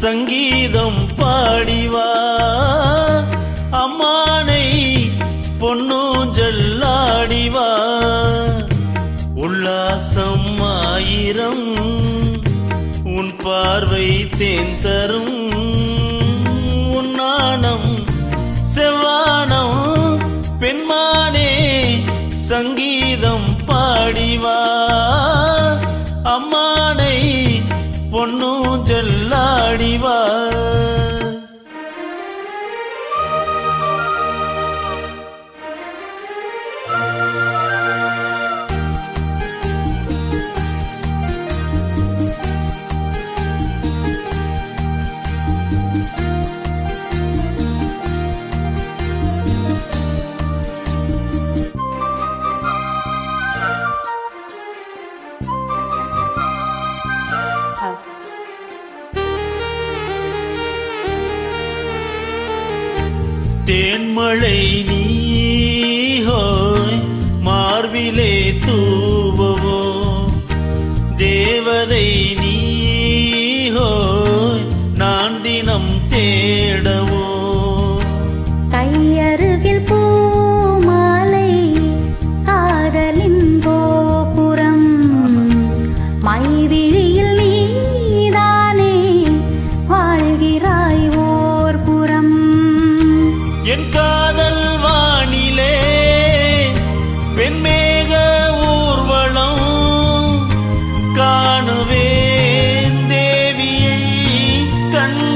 சங்கீதம் பாடிவா? அம்மானை பொன்னூஞ்சல்லாடிவா உல்லாசம் ஆயிரம் உன் பார்வை தேன் தரும் பொண்ணும் பொன்னூஞ்சல்லாடிவா தேன்மழை நீஹோய் மார்பிலே தூவவோ தேவதை நீ นั้น